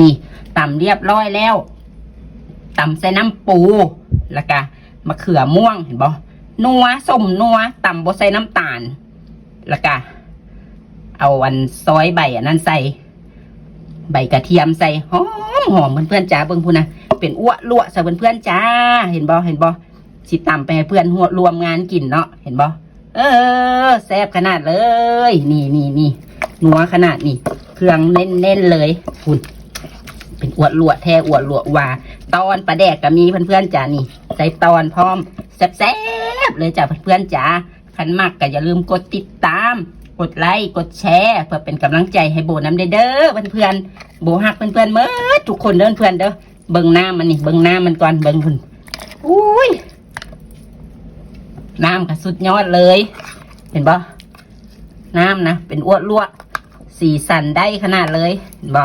นี่ตำเรียบร้อยแล้วตำใส่น้ำปูแล้วก็มะเขือม่วงเห็นบ่นัวส้มนัวตำบ่ใส่น้ำตาล แล้วก็เอาอันซอยใบอันนั้นใส่ ใบกระเทียมใส่หอมหอมเพื่อนๆจ้าเบิ่งพูนนะเป็นอ้วลวใส่เพื่อนๆจ้า เห็นบ่เห็นบ่สิตำไปให้เพื่อนหัวรวมงานกินเนาะเห็นบ่เออแซ่บขนาดเลย นี่นี่นี่นัวขนาดนี่เครื่องเน้นๆเลยคุณ เป็นอวดลวดแท้อวดลวดว่า ตอนปลาแดกก็มีเพื่อนๆจ้านี่ ใส่ตอนพร้อมแซ่บๆเลยจ้าเพื่อนๆจ้าคันมากก็อย่าลืมกดติดตาม กดไลค์กดแชร์เพื่อเป็นกำลังใจให้โบน้ำเด้อเด้อเพื่อนๆโบหักเพื่อนๆเมื่อทุกคนเด้อเพื่อนเด้อเบิ่งหน้ามันนี่เบิ่งหน้ามันก่อนเบิ่งคุณอุ้ยน้ำก็สุดยอดเลย เห็นบ่น้ำนะเป็นอ้วนลวกสีสันได้ขนาดเลยเห็นบ่